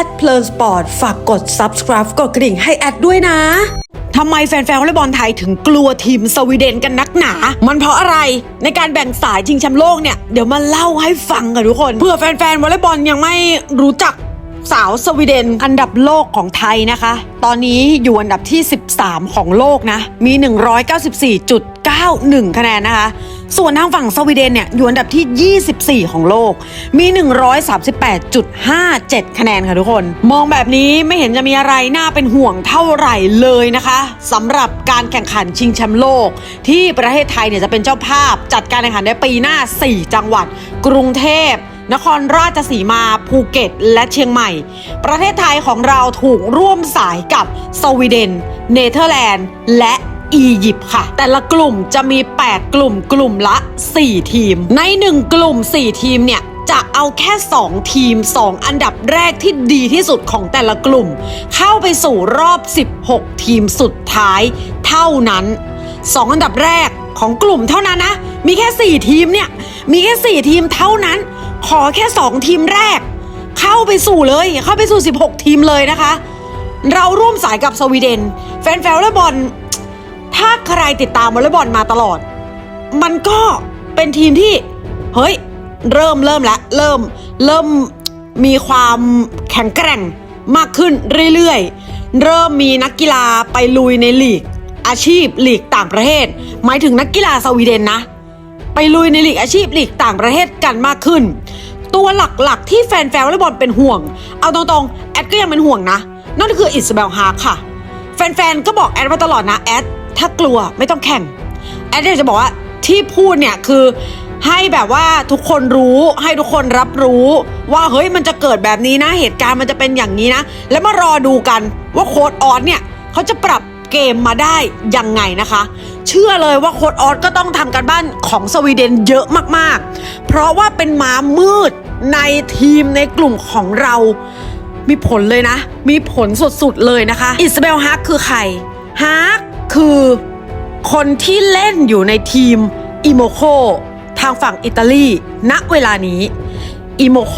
แอดเพลินสปอร์ตฝากกด subscribe กดกระดิ่งให้แอดด้วยนะทำไมแฟนๆวอลเลย์บอลไทยถึงกลัวทีมสวีเดนกันนักหนา มันเพราะอะไรในการแบ่งสายชิงแชมป์โลกเนี่ย เดี๋ยวมาเล่าให้ฟังกันทุกคนเพื่อแฟนๆวอลเลย์บอลยังไม่รู้จักสาวสวีเดนอันดับโลกของไทยนะคะ ตอนนี้อยู่อันดับที่ 13 ของโลกนะ มี 194.91 คะแนนนะคะ ส่วนทางฝั่งสวีเดนเนี่ยอยู่อันดับที่ 24 ของโลก มี 138.57 คะแนนค่ะทุกคน มองแบบนี้ไม่เห็นจะมีอะไรน่าเป็นห่วงเท่าไหร่เลยนะคะสำหรับการแข่งขันชิงแชมป์โลก ที่ประเทศไทยเนี่ยจะเป็นเจ้าภาพ จัดการแข่งขันในปีหน้า 4 จังหวัด กรุงเทพนครราชสีมาภูเก็ต และเชียงใหม่ ประเทศไทยของเราถูกร่วมสายกับสวีเดน เนเธอร์แลนด์ และ อียิปต์ค่ะ แต่ละกลุ่มจะมี 8 กลุ่มกลุ่มละ 4 ทีม ใน 1 กลุ่ม 4 ทีมเนี่ยจะเอาแค่ 2 ทีม 2 อันดับแรกที่ดีที่สุดของแต่ละกลุ่ม เข้าไปสู่รอบ 16 ทีมสุดท้ายเท่านั้น 2 อันดับแรกของกลุ่มเท่านั้นนะ มีแค่ 4 ทีมเนี่ย มีแค่ 4 ทีมเท่านั้น ขอแค่ 2 ทีมแรก เข้าไปสู่เลย เข้าไปสู่ 16 ทีมเลยนะคะ เราร่วมสายกับสวีเดน แฟนๆวอลเลย์บอล ถ้าใครติดตามวอลเลย์บอลมาตลอด มันก็เป็นทีมที่ เฮ้ย เริ่มเริ่มละเริ่มเริ่มมีความแข็งแกร่งมากขึ้นเรื่อยๆ เริ่มมีนักกีฬาไปลุยในลีก อาชีพลีกต่างประเทศ หมายถึงนักกีฬาสวีเดนนะ ไปลุยในลีกอาชีพลีกต่างประเทศกันมากขึ้น ตัวหลักๆที่แฟนๆวอลเลย์บอลเป็นห่วง เอาตรงๆ แอดก็ยังเป็นห่วงนะ นั่นก็คืออิสเบลฮาร์ค่ะ แฟนๆ ก็บอกแอดมาตลอดนะแอด ถ้ากลัวไม่ต้องแข่งแอดอยากจะบอกว่าที่พูดเนี่ยคือให้แบบว่าทุกคนรู้ให้ทุกคนรับรู้ว่าเฮ้ยมันจะเกิดแบบนี้นะ เหตุการณ์มันจะเป็นอย่างนี้นะ แล้วมารอดูกันว่าโค้ดออสเนี่ยเขาจะปรับเกมมาได้ยังไงนะคะ เชื่อเลยว่าโค้ดออสก็ต้องทำการบ้านของสวีเดนเยอะมากๆ เพราะว่าเป็นม้ามืดในทีมในกลุ่มของเรา มีผลเลยนะ มีผลสุดๆเลยนะคะ อิสเบลฮาร์กคือใครฮาร์ก คือคนที่เล่นอยู่ในทีมอิโมโคทางฝั่งอิตาลี ณ เวลานี้อิโมโค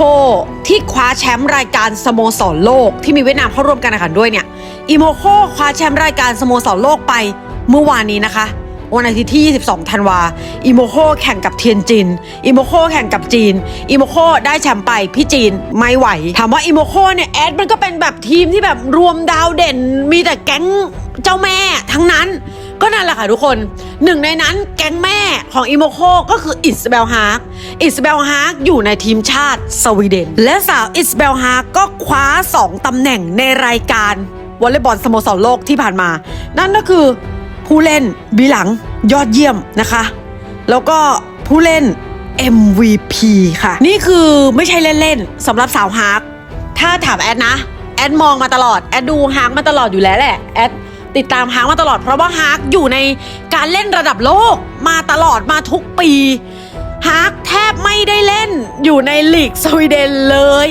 ที่คว้าแชมป์รายการสโมสรโลกที่มีเวียดนามเข้าร่วมการแข่งขันด้วยเนี่ยอิโมโคคว้าแชมป์รายการสโมสรโลกไปเมื่อวานนี้นะคะวันอาทิตย์ที่ 22 ธันวา อิโมโคแข่งกับเทียนจิน อิโมโคแข่งกับจีน อิโมโคได้แชมป์ไป พี่จีนไม่ไหว ถามว่าอิโมโคเนี่ยแอดมันก็เป็นแบบทีมที่แบบรวมดาวเด่น มีแต่แก๊ง เจ้าแม่ทั้งนั้น ก็นั่นแหละค่ะทุกคนหนึ่งในนั้นแก๊งแม่ของอิโมโคก็คืออิสเบลฮาร์กอิสเบลฮาร์กอยู่ในทีมชาติสวีเดน และสาวอิสเบลฮาร์กก็คว้า 2 ตำแหน่งในรายการวอลเลย์บอลสโมสรโลกที่ผ่านมา นั่นก็คือผู้เล่นบีหลังยอดเยี่ยมนะคะ แล้วก็ผู้เล่น MVP ค่ะ นี่คือไม่ใช่เล่นๆสำหรับสาวฮาร์กถ้าถามแอดนะ แอดมองมาตลอด แอดดูฮาร์กมาตลอดอยู่แล้วแหละแอด ติดตามฮาร์กมาตลอดเพราะว่าฮาร์กอยู่ในการเล่นระดับโลกมาตลอดมาทุกปีฮาร์กแทบไม่ได้เล่นอยู่ในลีกสวีเดนเลย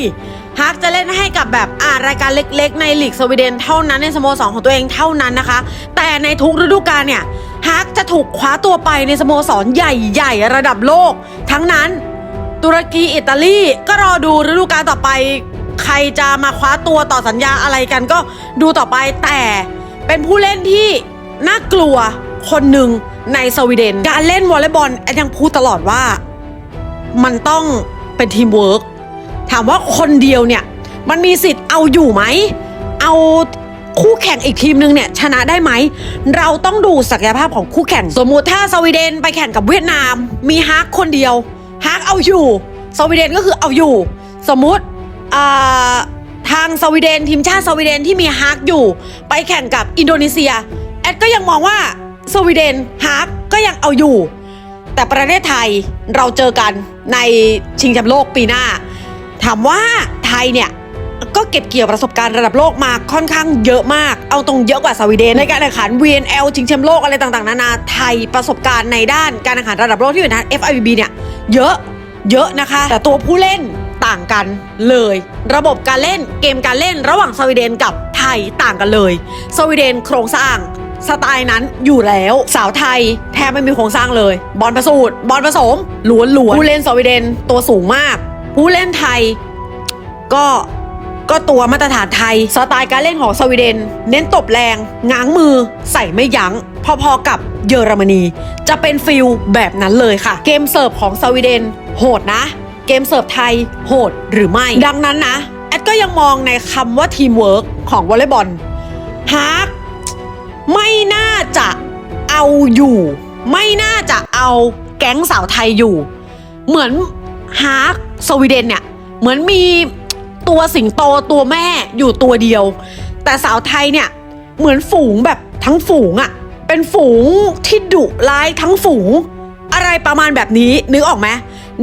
ฮาร์กจะเล่นให้กับแบบอ่ารายการเล็กๆ ในลีกสวีเดนเท่านั้นในสโมสรของตัวเองเท่านั้นนะคะ แต่ในทุกฤดูกาลเนี่ยฮาร์กจะถูกคว้าตัวไปในสโมสรใหญ่ๆ ระดับโลก ทั้งนั้น ตุรกีอิตาลีก็รอดูฤดูกาลต่อไป ใครจะมาคว้าตัวต่อสัญญาอะไรกันก็ดูต่อไปแต่ เป็นผู้เล่นที่น่ากลัวคนหนึ่งในสวีเดน การเล่นวอลเลย์บอลแอนยังพูดตลอดว่า มันต้องเป็นทีมเวิร์กถามว่าคนเดียวเนี่ย มันมีสิทธิ์เอาอยู่ไหม เอาคู่แข่งอีกทีมนึงเนี่ย ชนะได้ไหม เราต้องดูศักยภาพของคู่แข่ง สมมุติถ้าสวีเดนไปแข่งกับเวียดนาม มีฮาร์กคนเดียวฮาร์กเอาอยู่ สวีเดนก็คือเอาอยู่ สมมุติอ่า ทางสวีเดนทีมชาติสวีเดนที่มีฮาร์กอยู่ ไปแข่งกับอินโดนีเซีย แอดก็ยังมองว่าสวีเดนฮาร์กก็ยังเอาอยู่ แต่ประเทศไทยเราเจอกันในชิงแชมป์โลกปีหน้า ถามว่าไทยเนี่ยก็เก็บเกี่ยวประสบการณ์ระดับโลกมาค่อนข้างเยอะมาก เอาตรงเยอะกว่าสวีเดนในการแข่งขัน VNL ชิงแชมป์โลกอะไรต่างๆ นานา ไทยประสบการณ์ในด้านการแข่งขันระดับโลกที่เป็นทาง FIVB เนี่ยเยอะเยอะนะคะ แต่ตัวผู้เล่น ต่างกันเลย ระบบการเล่นเกมการเล่นระหว่างสวีเดนกับไทยต่างกันเลย สวีเดนโครงสร้างสไตล์นั้นอยู่แล้วสาวไทยแทบไม่มีโครงสร้างเลย บอลประสูตรบอลผสมล้วนๆผู้เล่นสวีเดนตัวสูงมาก ผู้เล่นไทย ก็ก็ตัวมาตรฐานไทย สไตล์การเล่นของสวีเดน เน้นตบแรงง้างมือใส่ไม่ยัง้ง พอๆกับเยอรมนี จะเป็นฟิลแบบนั้นเลยค่ะ เกมเสิร์ฟของสวีเดน โหดนะ เกมเสิร์ฟไทยโหดหรือไม่ ดังนั้นนะ แอดก็ยังมองในคำว่าทีมเวิร์กของวอลเลย์บอลฮาร์กไม่น่าจะเอาอยู่ ไม่น่าจะเอาแก๊งสาวไทยอยู่ เหมือนฮาร์กสวีเดนเนี่ย เหมือนมีตัวสิงโตตัวแม่อยู่ตัวเดียว แต่สาวไทยเนี่ย เหมือนฝูงแบบทั้งฝูงอะเป็นฝูงที่ดุร้ายทั้งฝูง อะไรประมาณแบบนี้นึกออกไหม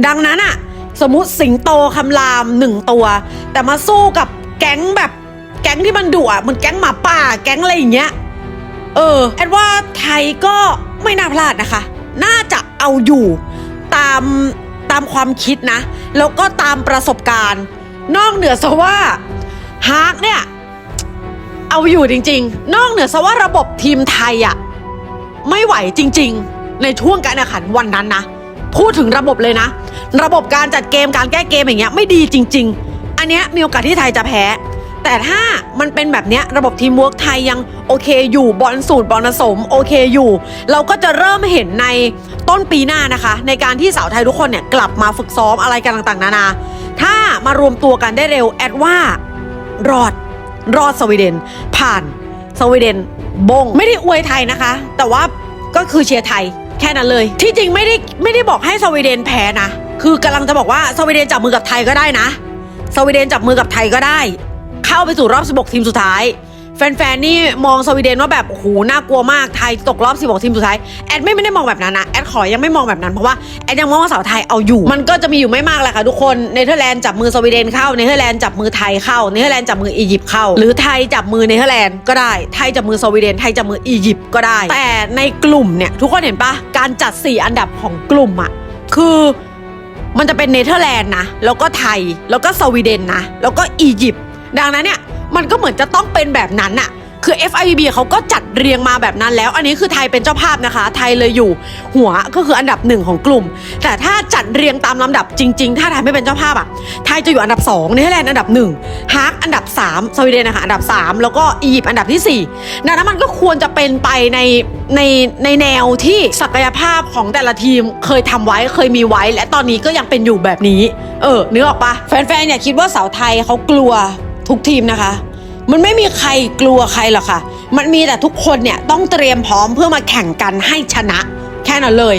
ดังนั้นอะ สมมติสิงโตคำรามหนึ่งตัว แต่มาสู้กับแก๊งแบบแก๊งที่มันดุอะมือนแก๊งหมาป่าแก๊งอะไรอย่างเงี้ยเออแอดว่าไทยก็ไม่น่าพลาดนะคะ น่าจะเอาอยู่ตามตามความคิดนะ แล้วก็ตามประสบการณ์ นอกเหนือซะว่าฮาร์กเนี่ยเอาอยู่จริง ๆ นอกเหนือซะว่าระบบทีมไทยอะไม่ไหวจริง ๆ ในช่วงการแข่งขันวันนั้นนะ พูดถึงระบบเลยนะ ระบบการจัดเกมการแก้เกมอย่างเงี้ยไม่ดีจริง ๆ อันเนี้ยมีโอกาสที่ไทยจะแพ้ แต่ถ้ามันเป็นแบบเนี้ยระบบทีมเวิร์กไทยยังโอเคอยู่บอลสูตรบอลผสมโอเคอยู่ เราก็จะเริ่มเห็นในต้นปีหน้านะคะ ในการที่สาวไทยทุกคนเนี่ยกลับมาฝึกซ้อมอะไรกันต่างๆ นานา ถ้ามารวมตัวกันได้เร็วแอดว่ารอดรอดสวีเดน ผ่านสวีเดนบงไม่ได้อวยไทยนะคะ แต่ว่าก็คือเชียร์ไทย แค่นั้นเลย ที่จริงไม่ได้ไม่ได้บอกให้สวีเดนแพ้นะ คือกำลังจะบอกว่าสวีเดนจับมือกับไทยก็ได้นะ สวีเดนจับมือกับไทยก็ได้ เข้าไปสู่รอบ 16 ทีมสุดท้าย แฟนๆ นี่มองสวีเดนว่าแบบโอ้โหน่ากลัวมากไทยตกรอบ16ทีมสุดท้ายแอดไม่ไม่ได้มองแบบนั้นนะแอดขอยังไม่มองแบบนั้นเพราะว่าแอดยังมองว่าสาวไทยเอาอยู่ มันก็จะมีอยู่ไม่มากแหละค่ะทุกคนเนเธอร์แลนด์จับมือสวีเดนเข้าเนเธอร์แลนด์จับมือไทยเข้าเนเธอร์แลนด์จับมืออียิปต์เข้า หรือไทยจับมือเนเธอร์แลนด์ก็ได้ไทยจับมือสวีเดนไทยจับมืออียิปต์ก็ได้ แต่ในกลุ่มเนี่ยทุกคนเห็นปะการจัด 4 อันดับของกลุ่มอะคือมันจะเป็นเนเธอร์แลนด์นะแล้วก็ไทยแล้วก็สวีเดนนะแล้วก็อียิปต์ดังนั้นเนี่ย มันก็เหมือนจะต้องเป็นแบบนั้นอะคือ FIVB เขาก็จัดเรียงมาแบบนั้นแล้ว อันนี้คือไทยเป็นเจ้าภาพนะคะ ไทยเลยอยู่หัวก็คืออันดับหนึ่งของกลุ่ม แต่ถ้าจัดเรียงตามลำดับจริง ๆ ถ้าไทยไม่เป็นเจ้าภาพอะไทยจะอยู่อันดับ2เนเธอร์แลนด์อันดับ1ฮาร์กอันดับ3สวีเดนนะคะอันดับ 3 แล้วก็อียิปต์อันดับที่4ดังนั้นมันก็ควรจะเป็นไปในในในแนวที่ศักยภาพของแต่ละทีมเคยทำไว้เคยมีไว้ และตอนนี้ก็ยังเป็นอยู่แบบนี้ เออนึกออกปะแฟนๆเนี่ยคิดว่าสาวไทยเขากลัวทุกทีมนะคะ มันไม่มีใครกลัวใครหรอกค่ะ มันมีแต่ทุกคนเนี่ยต้องเตรียมพร้อมเพื่อมาแข่งกันให้ชนะ แค่นั้นเลย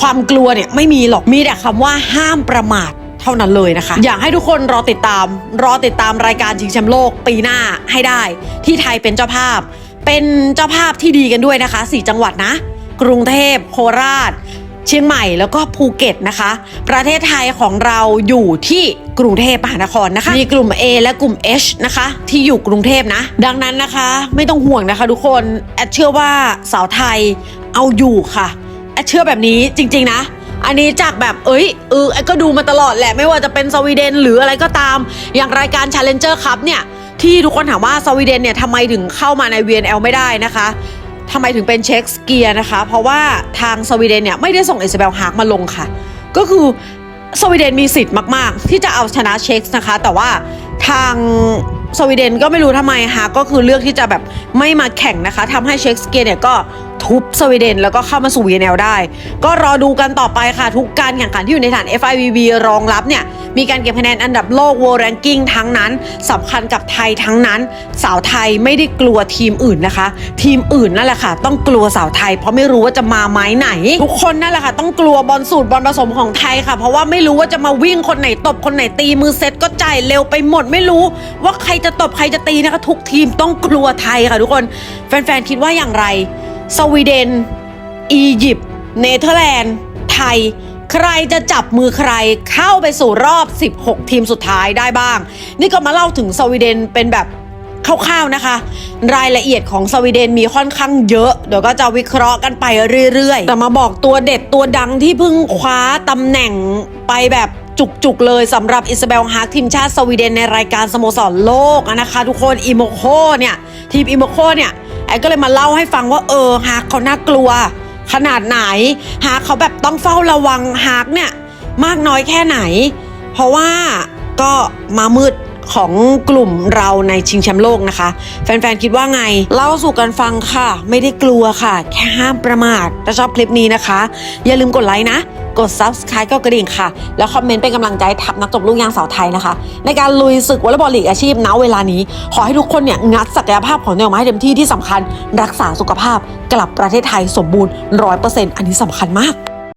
ความกลัวเนี่ยไม่มีหรอก มีแต่คำว่าห้ามประมาทเท่านั้นเลยนะคะ อยากให้ทุกคนรอติดตาม รอติดตามรายการชิงแชมป์โลกปีหน้าให้ได้ ที่ไทยเป็นเจ้าภาพ เป็นเจ้าภาพที่ดีกันด้วยนะคะสี่จังหวัดนะ กรุงเทพโคราช เชียงใหม่แล้วก็ภูเก็ตนะคะ ประเทศไทยของเราอยู่ที่กรุงเทพมหานครนะคะ มีกลุ่ม A และกลุ่ม H นะคะ ที่อยู่กรุงเทพนะ ดังนั้นนะคะไม่ต้องห่วงนะคะทุกคนแอดเชื่อว่าสาวไทยเอาอยู่ค่ะแอดเชื่อแบบนี้จริง ๆ นะอันนี้จากแบบเอ้ยเออแอดก็ดูมาตลอดแหละไม่ว่าจะเป็นสวีเดนหรืออะไรก็ตาม อย่างรายการ Challenger Cup เนี่ย ที่ทุกคนถามว่าสวีเดนเนี่ยทำไมถึงเข้ามาใน VNL ไม่ได้นะคะ ทำไมถึงเป็นเช็คสเกียร์นะคะ เพราะว่าทางสวีเดนเนี่ยไม่ได้ส่งเอซาเบลฮากมาลงค่ะ ก็คือสวีเดนมีสิทธิ์มากๆ ที่จะเอาชนะเช็คนะคะ แต่ว่าทางสวีเดนก็ไม่รู้ทำไมฮากก็คือเลือกที่จะแบบไม่มาแข่งนะคะทำให้เช็คสเกียร์เนี่ยก็ ทุบสวีเดน แล้วก็เข้ามาสู่ VNL ได้ ก็รอดูกันต่อไปค่ะ ทุกการแข่งขันที่อยู่ในฐาน FIVB รองรับเนี่ย มีการเก็บคะแนนอันดับโลก World Ranking ทั้งนั้นสำคัญกับไทยทั้งนั้น สาวไทยไม่ได้กลัวทีมอื่นนะคะ ทีมอื่นนั่นแหละค่ะ ต้องกลัวสาวไทย เพราะไม่รู้ว่าจะมาไม้ไหน ทุกคนนั่นแหละค่ะ ต้องกลัวบอลสูตรบอลผสมของไทยค่ะ เพราะว่าไม่รู้ว่าจะมาวิ่งคนไหนตบคนไหนตีมือเซตก็ใจเร็วไปหมดไม่รู้ ว่าใครจะตบใครจะตีนะคะทุกทีมต้องกลัวไทยค่ะ ทุกคน แฟนๆคิดว่าอย่างไร สวีเดน อียิปต์ เนเธอร์แลนด์ ไทย ใครจะจับมือใครเข้าไปสู่รอบ 16 ทีมสุดท้ายได้บ้าง นี่ก็มาเล่าถึงสวีเดนเป็นแบบคร่าวๆนะคะ รายละเอียดของสวีเดนมีค่อนข้างเยอะ เดี๋ยวก็จะวิเคราะห์กันไปเรื่อย ๆ แต่มาบอกตัวเด็ดตัวดังที่เพิ่งคว้าตำแหน่งไปแบบจุกๆเลยสำหรับอิซาเบลฮาร์กทีมชาติสวีเดนในรายการสโมสรโลกนะคะ ทุกคนอิโมโคเนี่ย ทีมอิโมโคเนี่ย แอนก็เลยมาเล่าให้ฟังว่าเออฮาร์กเขาน่ากลัว ขนาดไหนฮาร์กเขาแบบต้องเฝ้าระวังฮาร์กเนี่ยมากน้อยแค่ไหน เพราะว่าก็มามืด ของกลุ่มเราในชิงแชมป์โลกนะคะ แฟนๆ คิดว่าไง เล่าสู่กันฟังค่ะ ไม่ได้กลัวค่ะ แค่ห้ามประมาทถ้าชอบคลิปนี้นะคะ อย่าลืมกดไลค์นะ กด subscribe ก็กระดิ่งค่ะ แล้วคอมเมนต์เป็นกำลังใจทับนักตบลูกยางสาวไทยนะคะ ในการลุยศึกวอลเลย์บอลลีกอาชีพณเวลานี้ ขอให้ทุกคนเนี่ยงัดศักยภาพของตัวเองมาให้เต็มที่ที่สำคัญ รักษาสุขภาพกลับประเทศไทยสมบูรณ์100%อันนี้สำคัญมาก